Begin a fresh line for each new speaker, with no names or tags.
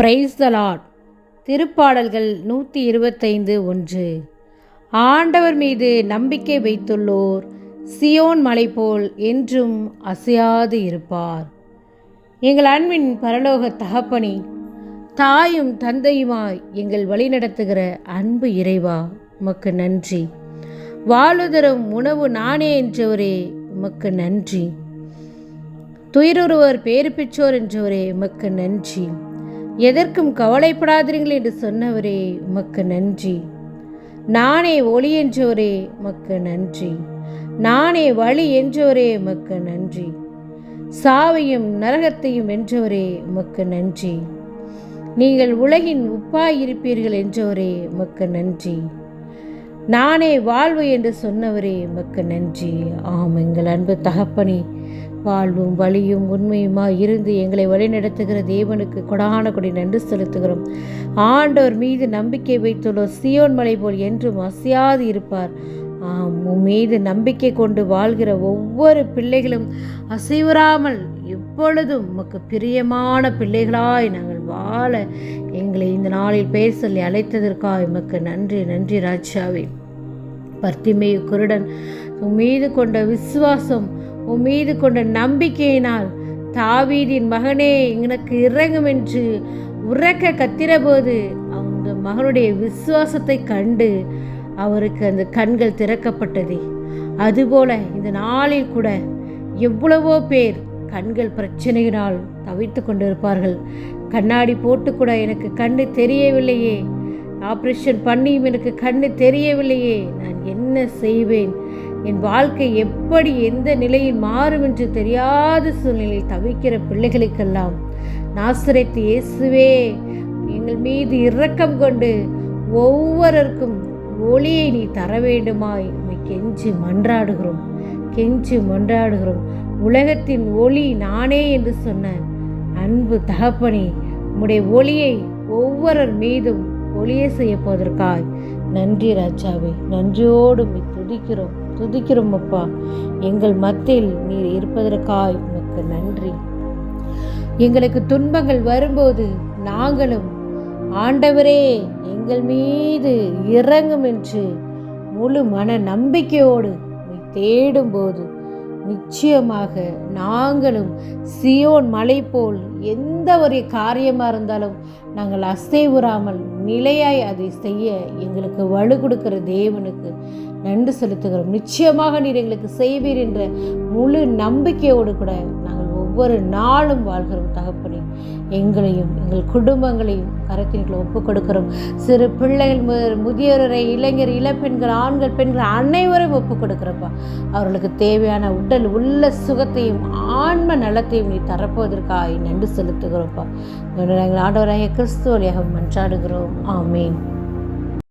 Praise the lot திருப்பாடல்கள் நூற்றி இருபத்தைந்து ஒன்று. ஆண்டவர் மீது நம்பிக்கை வைத்துள்ளோர் சியோன் மலை போல் என்றும் அசையாது இருப்பார். எங்கள் அன்பின் பரலோக தகப்பனி தாயும் தந்தையுமாய் எங்கள் வழிநடத்துகிற அன்பு இறைவா உமக்கு நன்றி. வாழுதரும் உணவு நானே என்றவரே உமக்கு நன்றி. துயிரொருவர் பேறு பெற்றோர் என்றவரே உமக்கு நன்றி. எதற்கும் கவலைப்படாதீர்கள் என்று சொன்னவரே உமக்கு நன்றி. நானே ஒளி என்றோரே உமக்கு நன்றி. நானே வழி என்றோரே உமக்கு நன்றி. சாவையும் நரகத்தையும் வென்றவரே உமக்கு நன்றி. நீங்கள் உலகின் உப்பாய் இருப்பீர்கள் என்றவரே உமக்கு நன்றி. நானே வாழ்வு என்று சொன்னவரே உமக்கு நன்றி. ஆம் எங்கள் அன்பு தகப்பனி வாழ்வும் வழியும் உண்மையுமாய் இருந்து எங்களை வழிநடத்துகிற தேவனுக்கு கொடான கொடி நன்றி செலுத்துகிறோம். ஆண்டவர் மீது நம்பிக்கை வைத்துள்ளோர் சியோன் மலை போல் என்றும் அசையாது இருப்பார். ஆம் உன் மீது நம்பிக்கை கொண்டு வாழ்கிற ஒவ்வொரு பிள்ளைகளும் அசைவராமல் எப்பொழுதும் உமக்கு பிரியமான பிள்ளைகளாய் நாங்கள் வாழ எங்களை இந்த நாளில் பேர் சொல்லி அழைத்ததற்காக உமக்கு நன்றி நன்றி ராஜாவே. பர்த்திமேயு குருடன் உன் மீது கொண்ட விசுவாசம் உன் மீது கொண்ட நம்பிக்கையினால் தாவீதின் மகனே எனக்கு இறங்கும் என்று உறக்க கத்திரபோது அந்த மகனுடைய விசுவாசத்தை கண்டு அவருக்கு அந்த கண்கள் திறக்கப்பட்டது. அதுபோல இந்த நாளில் கூட எவ்வளவோ பேர் கண்கள் பிரச்சனையினால் தவித்து கொண்டிருப்பார்கள். கண்ணாடி போட்டு கூட எனக்கு கண்ணு தெரியவில்லையே. ஆப்ரேஷன் பண்ணியும் எனக்கு கண்ணு தெரியவில்லையே. நான் என்ன செய்வேன்? என் வாழ்க்கை எப்படி எந்த நிலையில் மாறும் என்று தெரியாத சூழ்நிலையில் தவிக்கிற பிள்ளைகளுக்கெல்லாம் நாசிரைத்து இயேசுவே எங்கள் மீது இரக்கம் கொண்டு ஒவ்வொருவருக்கும் ஒளியை நீ தர வேண்டுமாய். கெஞ்சி மன்றாடுகிறோம் கெஞ்சி மன்றாடுகிறோம். உலகத்தின் ஒளி நானே என்று சொன்ன அன்பு தகப்பனே உம்முடைய ஒளியை ஒவ்வொருவர் மீதும் ஒளிய செய்ய போவதற்காய் நன்றி ராஜாவே நன்றியோடு துதிக்கிறோம். துதிக்கிறோம் அப்பா எங்கள் மத்தியில் நீர் இருப்பதற்காய் உமக்கு நன்றி. எங்களுக்கு துன்பங்கள் வரும்போது நாங்களும் ஆண்டவரே எங்கள் மீது இறங்கும் என்று முழு மன நம்பிக்கையோடு தேடும்போது நிச்சயமாக நாங்களும் சியோன் மலை போல் எந்த ஒரு காரியமாக இருந்தாலும் நாங்கள் அசைவுறாமல் நிலையாய் அதை செய்ய எங்களுக்கு வலு கொடுக்கிற தேவனுக்கு நன்றி செலுத்துகிறோம். நிச்சயமாக நீர் எங்களுக்கு செய்வீர் என்ற முழு நம்பிக்கையோடு கூட நாங்கள் ஒவ்வொரு நாளும் வாழ்கிறோம் தகப்பனே. எங்களையும் எங்கள் குடும்பங்களையும் கரத்தின்களை ஒப்புக் கொடுக்கிறோம். சிறு பிள்ளைகள் முதல் முதியோரை இளைஞர் இளப்பெண்கள் ஆண்கள் பெண்கள் அனைவரும் ஒப்புக் கொடுக்குறப்பா. அவர்களுக்கு தேவையான உடல் உள்ள சுகத்தையும் ஆன்ம நலத்தையும் நீ தரப்போவதற்காக நன்றி செலுத்துகிறோம்ப்பா. எங்கள் ஆண்டவராகிய கிறிஸ்துவ வழியாக மன்றாடுகிறோம். ஆமேன்.